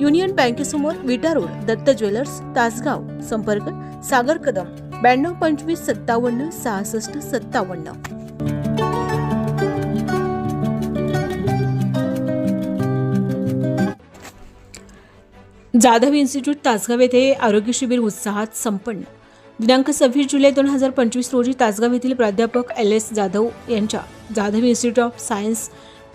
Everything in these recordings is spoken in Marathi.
युनियन बँकेसमोर विटा रोड दत्त ज्वेलर्स तासगाव संपर्क सागर कदम ब्याण्णव पंचवीस सत्तावन्न सहासष्ट सत्तावन्न. जाधव इन्स्टिट्यूट तासगाव येथे आरोग्य शिबिर उत्साहात संपन्न. दिनांक सव्वीस जुलै दोन हजार पंचवीस रोजी तासगाव येथील प्राध्यापक एल एस जाधव यांच्या Jadhav institute of science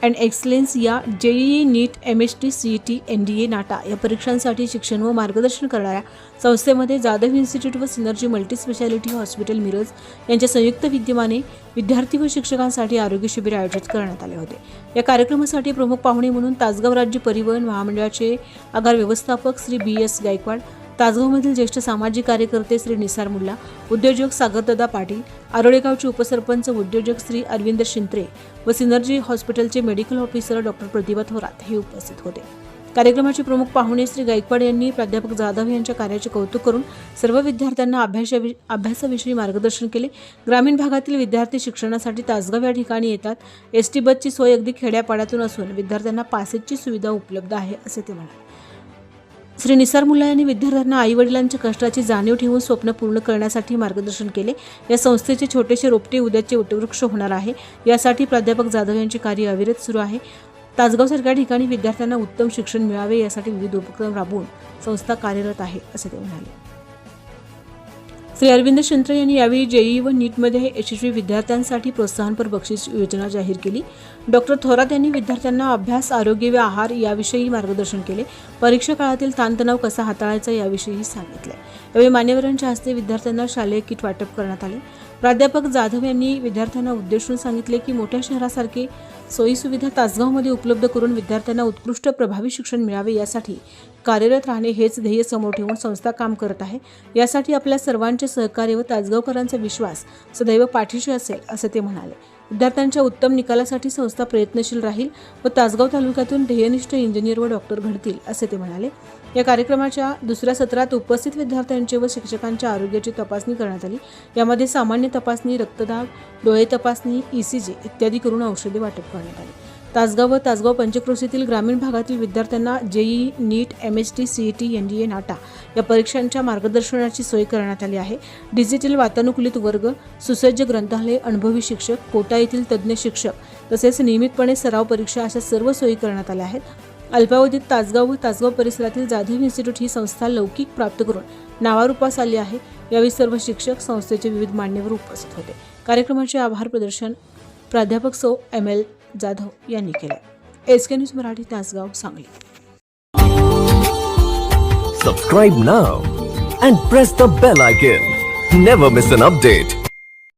and excellence या JEE NEET M H T C T N D A NATA या परीक्षांसाठी शिक्षण व मार्गदर्शन करणाऱ्या संस्थेमध्ये जाधव इन्स्टिट्यूट व synergy multi speciality hospital Miraj यांच्या संयुक्त विद्यमाने विद्यार्थी व शिक्षकांसाठी आरोग्य शिबिर आयोजित करण्यात आले होते. या कार्यक्रमासाठी प्रमुख पाहुणे म्हणून तासगाव राज्य परिवहन महामंडळाचे आगार व्यवस्थापक श्री बी एस गायकवाड तासगावमधील ज्येष्ठ सामाजिक कार्यकर्ते श्री निसार मुल्ला उद्योजक सागरदादा पाटील आरोळेगावचे उपसरपंच उद्योजक श्री अरविंद शिंत्रे व सिनर्जी हॉस्पिटलचे medical officer doctor Pratibha Thorat हे उपस्थित होते. कार्यक्रमाचे प्रमुख पाहुणे श्री गायकवाड यांनी प्राध्यापक जाधव यांच्या कार्याचे कौतुक करून सर्व विद्यार्थ्यांना अभ्यासावि अभ्यासाविषयी मार्गदर्शन केले. ग्रामीण भागातील विद्यार्थी शिक्षणासाठी तासगाव या ठिकाणी येतात. एस टी बसची सोय अगदी खेड्यापाड्यातून असून विद्यार्थ्यांना पासेसची सुविधा उपलब्ध आहे असे ते म्हणाले. श्री निसार मुल्ला यांनी विद्यार्थ्यांना आई वडिलांच्या कष्टाची जाणीव ठेवून स्वप्न पूर्ण करण्यासाठी मार्गदर्शन केले. या संस्थेचे छोटेसे रोपटे उद्याचे वटवृक्ष होणार आहे. यासाठी प्राध्यापक जाधव यांचे कार्य अविरत सुरू आहे. तासगावसारख्या ठिकाणी विद्यार्थ्यांना उत्तम शिक्षण मिळावे यासाठी विविध उपक्रम राबवून संस्था कार्यरत आहे असे ते म्हणाले. श्री अरविंद शंत्र यांनी यावेळी जेई व नीटमध्ये यशस्वी विद्यार्थ्यांसाठी प्रोत्साहनपर बक्षीस योजना जाहीर केली. डॉक्टर थोरात यांनी विद्यार्थ्यांना अभ्यास आरोग्य व आहार याविषयी मार्गदर्शन केले. परीक्षा काळातील ताणतणाव कसा हाताळायचा याविषयीही सांगितले. यावेळी मान्यवरांच्या हस्ते विद्यार्थ्यांना शालेय किट वाटप करण्यात आले. प्राध्यापक जाधव यांनी विद्यार्थ्यांना उद्देशून सांगितले की मोठ्या शहरासारखे सोयीसुविधा तासगावमध्ये उपलब्ध करून विद्यार्थ्यांना उत्कृष्ट प्रभावी शिक्षण मिळावे यासाठी कार्यरत राहणे हेच ध्येय समोर ठेवून संस्था काम करत आहे. यासाठी आपल्या सर्वांचे सहकार्य व तासगावकरांचा विश्वास सदैव पाठीशी असेल असं ते म्हणाले. विद्यार्थ्यांच्या उत्तम निकालासाठी संस्था प्रयत्नशील राहील व तासगाव तालुक्यातून ध्येयनिष्ठ इंजिनियर व डॉक्टर घडतील असे ते म्हणाले. या कार्यक्रमाच्या दुसऱ्या सत्रात उपस्थित विद्यार्थ्यांचे व शिक्षकांच्या आरोग्याची तपासणी करण्यात आली. यामध्ये सामान्य तपासणी रक्तदाब डोळे तपासणी ई सी जी इत्यादी करून औषधे वाटप करण्यात आली. तासगाव व तासगाव पंचक्रोशीतील ग्रामीण भागातील विद्यार्थ्यांना JEE NEET M S T C E T N D A NATA या परीक्षांच्या मार्गदर्शनाची सोय करण्यात आली आहे. डिजिटल वातानुकूलित वर्ग सुसज्ज ग्रंथालय अनुभवी शिक्षक कोटा येथील तज्ज्ञ शिक्षक तसेच नियमितपणे सराव परीक्षा अशा सर्व सोयी करण्यात आल्या आहेत. अल्पावधीत तासगाव व तासगाव परिसरातील जाधव इन्स्टिट्यूट ही संस्था लौकिक प्राप्त करून नावारूपास आली आहे. यावेळी सर्व शिक्षक संस्थेचे विविध मान्यवर उपस्थित होते. कार्यक्रमाचे आभार प्रदर्शन प्राध्यापक सौ एम एल जाधव यांनी केले S K news Marathi Tasgaon Sangli Subscribe now and press the bell icon. Never miss an update.